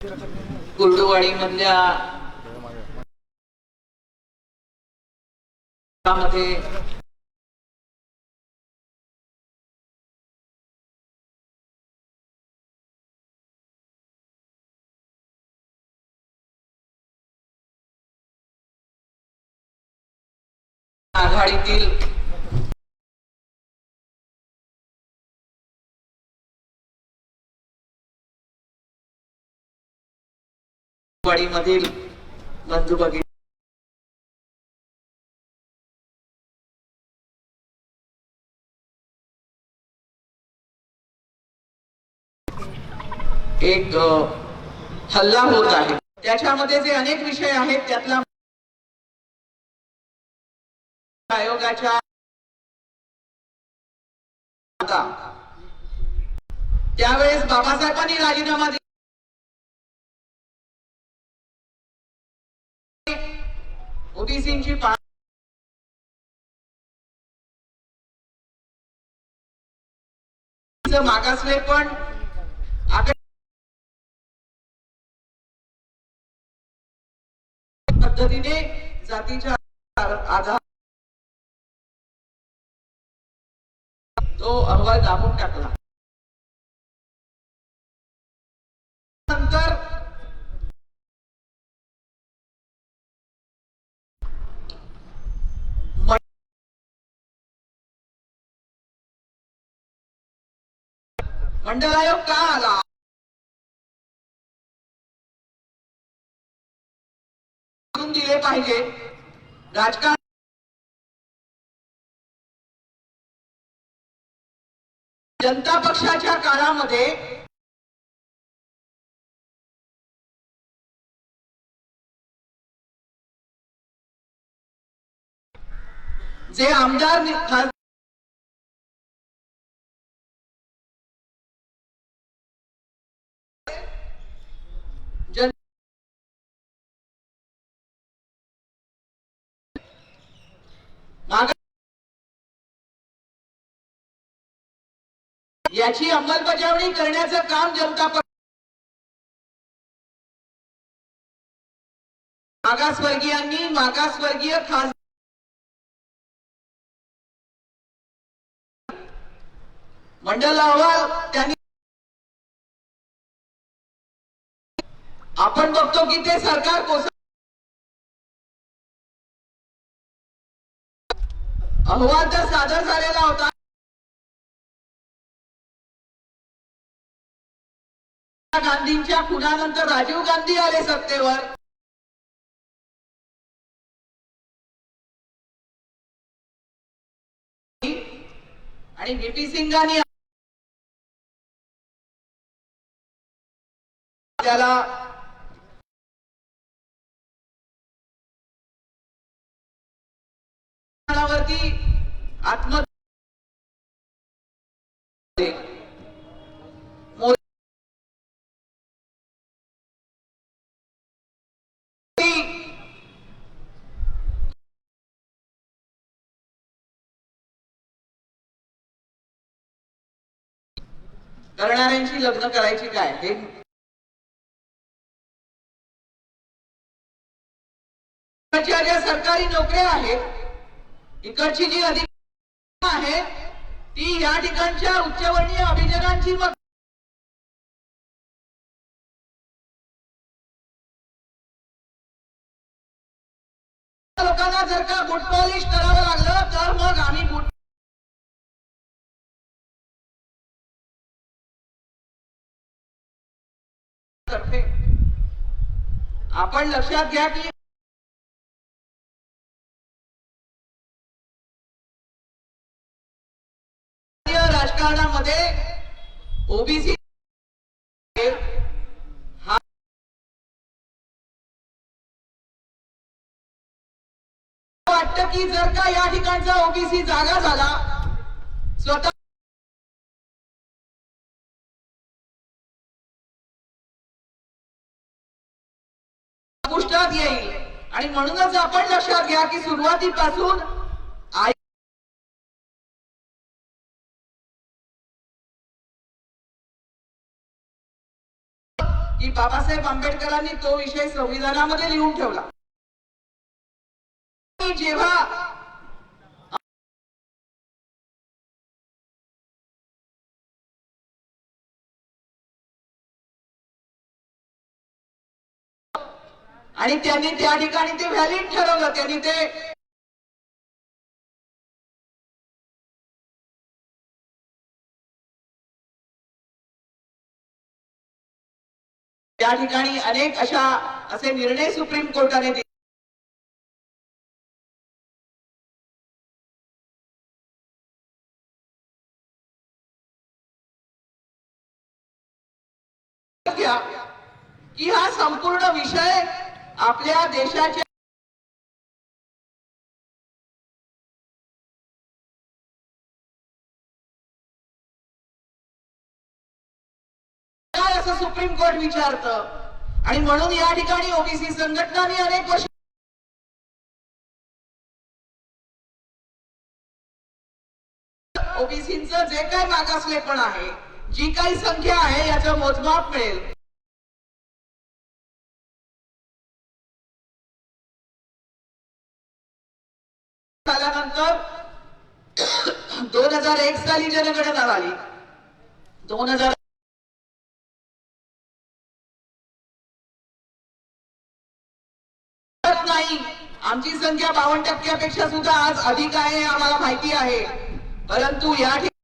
कुर्डुवाडीमधल्या मध्ये आघाडीतील वाडीमधील बंधू भगिनी एक हल्ला होत आहे. त्याच्यामध्ये जे अनेक विषय आहेत त्यातला आयोगाच्या आता. त्यावेळेस बाबासाहेबांनी राजीनामा ओबीसींची मागासले पण पद्धतीने जातीच्या आधार तो अहवाल दाबून टाकला. मंडल आयोग का आला करून दिले पाहिजे. राजकारण जनता पक्षाच्या काळामध्ये जे आमदार याची अंमलबजावणी करण्याचं काम जनता पक्ष मागासवर्गीयांनी मागासवर्गीय खास मंडल अहवाल त्यांनी आपण बघतो की ते सरकार कोस अहवाल तर सादर झालेला होता. गांधींच्या खुनानंतर राजीव गांधी आले सत्तेवर. आणि व्हीपी सिंगांनी त्याला करणाऱ्यांशी लग्न करायची काय? हे ज्या सरकारी नोकऱ्या आहेत इकडची जी अधिक आहे ती या ठिकाणच्या उच्चवर्णीय अभिजनांची मग लोकांना जर का बुट पॉलिश करावं लागलं तर मग आम्ही बुट आपण लक्षात घ्या की ओबीसी हा वाटतं की जर का या ठिकाणचा ओबीसी जागा झाला स्वतः गोष्टात येईल. आणि म्हणूनच आपण लक्षात घ्या की सुरुवातीपासून बाबासाहेब आंबेडकरांनी तो विषय संविधानामध्ये लिहून ठेवला. आणि जेव्हा आणि त्यांनी त्या ठिकाणी ते व्हॅलिड ठरवलं. त्यांनी ते त्या ठिकाणी अनेक अशा असे निर्णय सुप्रीम कोर्टाने दिले. की हा संपूर्ण विषय आपल्या देशाच्या असं सुप्रीम कोर्ट विचारतं. आणि म्हणून या ठिकाणी ओबीसी संघटनांनी अनेक वर्ष ओबीसीचं जे काही मागासलेपण आहे जी काही संख्या आहे याचं मोजमाप मिळेल. झाल्यानंतर दोन हजार एक साली जनगणना झाली. दोन हजार नाही. आमची संख्या बावन्न टक्क्यापेक्षा सुद्धा आज अधिक आहे आम्हाला माहिती आहे. परंतु या ठिकाणी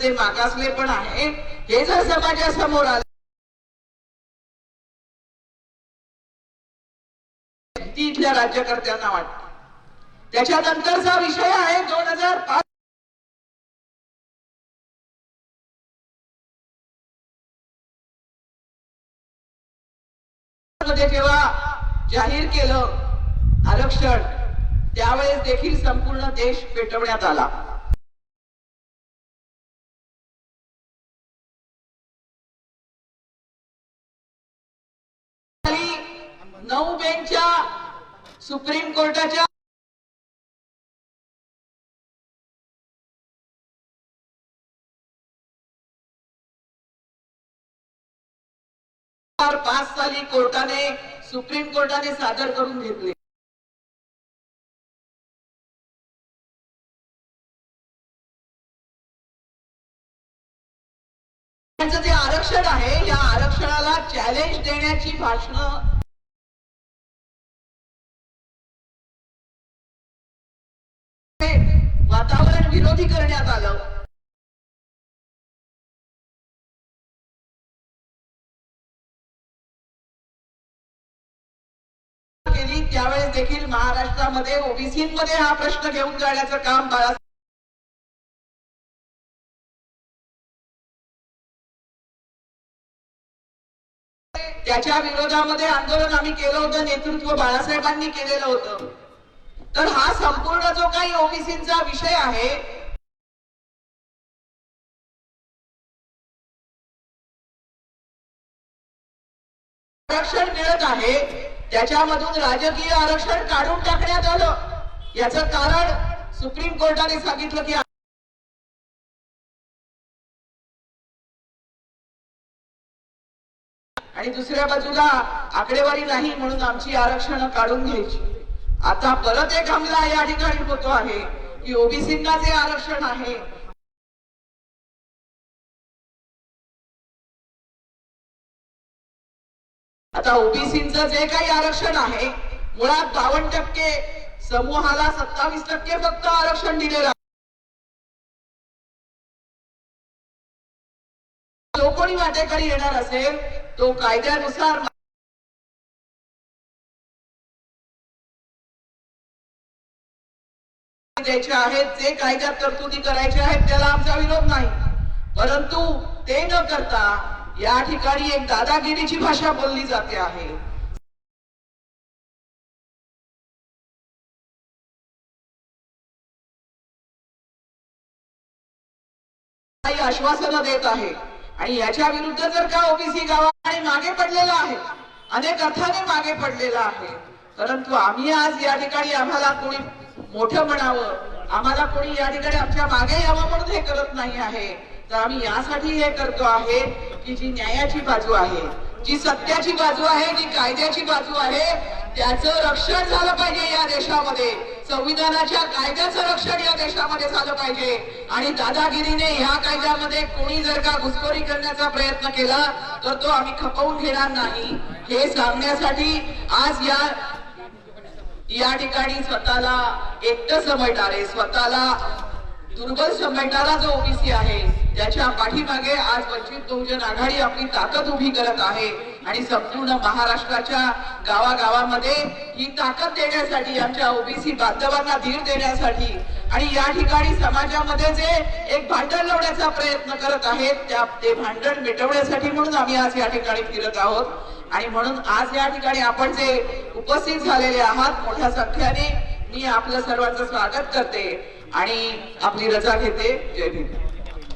जे मागासले पण आहे हे जर समाजासमोर आलं ती इथल्या राज्यकर्त्यांना वाटते. त्याच्यानंतरचा विषय आहे दोन हजार पाच जाहीर केलं. आरक्षण. त्यावेळेस देखील संपूर्ण देश पेटवण्यात आला. नऊ बेंचच्या सुप्रीम कोर्टाच्या पाच साली कोर्टाने सुप्रीम कोर्टाने सादर करून घेतले. त्यांचं जे आरक्षण आहे या आरक्षणाला चॅलेंज देण्याची भाषणं वातावरण विरोधी करण्यात आलं. देखील महाराष्ट्रामध्ये ओबीसीमध्ये हा प्रश्न घेऊन जाण्याचं काम बाळासाहेब त्याच्या विरोधामध्ये आंदोलन आम्ही केलं होतं नेतृत्व बाळासाहेबांनी केलेलं होतं. तर हा संपूर्ण जो काही ओबीसीचा विषय आहे आरक्षण मिळत आहे. त्याच्यामधून राजकीय आरक्षण काढून टाकण्यात आलं. याचं कारण सुप्रीम कोर्टाने सांगितलं की आणि दुसऱ्या बाजूला आकडेवारी नाही म्हणून आमची आरक्षण काढून घ्यायची. आता परत एक हमला या ठिकाणी होतो आहे की ओबीसींना जे आरक्षण आहे आता ओबीसीचं जे काही आरक्षण आहे मुळात बावन्न टक्के समूहाला सत्तावीस टक्के फक्त आरक्षण दिलेलं जो कोणी वाटेकरी येणार असेल तो कायद्यानुसार द्यायचे आहेत जे कायद्यात तरतुदी करायचे आहेत त्याला आमचा विरोध नाही. परंतु ते न करता या ठिकाणी एक दादागिरीची भाषा बोलली जाते आहे. आश्वासनं देत आहे. आणि याच्या विरुद्ध जर का ओबीसी गावाने मागे पडलेला आहे अनेक अर्थाने मागे पडलेला आहे. परंतु आम्ही आज या ठिकाणी आम्हाला कोणी मोठं म्हणावं आम्हाला कोणी या ठिकाणी आमच्या मागे यावं म्हणून हे करत नाही आहे. तर आम्ही यासाठी हे करतो आहे की जी न्यायाची बाजू आहे जी सत्याची बाजू आहे जी कायद्याची बाजू आहे त्याचं रक्षण झालं पाहिजे या देशामध्ये. संविधानाच्या कायद्याचं रक्षण या देशामध्ये झालं पाहिजे. आणि दादागिरीने ह्या कायद्यामध्ये कोणी जर का घुसखोरी करण्याचा प्रयत्न केला तर तो आम्ही खपवून घेणार नाही. हे सांगण्यासाठी आज या या ठिकाणी स्वतःला एकटं समजणारे स्वतःला दुर्बल समजणारा जो ओबीसी आहे त्याच्या पाठीमागे आज वंचित बहुजन आघाडी आपली ताकद उभी करत आहे. आणि संपूर्ण महाराष्ट्राच्या गावागावामध्ये ही ताकद देण्यासाठी आमच्या ओबीसी बांधवांना धीर देण्यासाठी आणि या ठिकाणी समाजामध्ये जे एक भांडण लावण्याचा प्रयत्न करत आहेत त्या ते भांडण मिटवण्यासाठी म्हणून आम्ही आज या ठिकाणी फिरत आहोत. आणि म्हणून आज या ठिकाणी आपण जे उपस्थित झालेले आहात मोठ्या संख्येने मी आपलं सर्वांचं स्वागत करते आणि आपली रजा घेते. जय भीम.